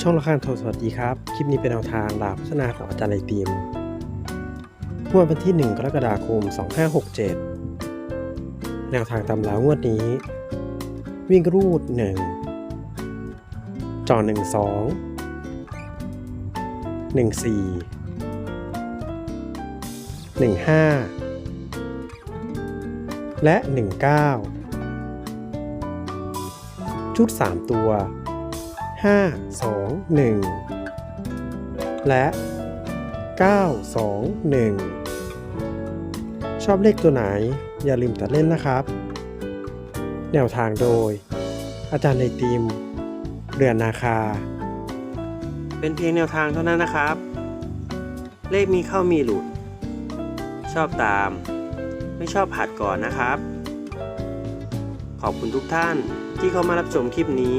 ช่องละครโทรสวัสดีครับ คลิปนี้เป็นแนวทางหลาพัฒนาของอาจารย์ไอติมงวดวันที่ 1 กรกฎาคม 2567 แนวทางตำรางวดนี้ วิ่งรูด 1 จอ 1 2 1 4 1 5 และ 19 ชุด 3 ตัว 5 2 1 และ 9 2 1 ชอบเลขตัวไหนอย่าลืมตัดเล่นนะครับ แนวทางโดย อาจารย์ในทีมเรือนนาคา เป็นเพียงแนวทางเท่านั้นนะครับ เลขมีเข้ามีหลุด ชอบตาม ไม่ชอบผัดก่อนนะครับ ขอบคุณทุกท่านที่เข้ามารับชมคลิปนี้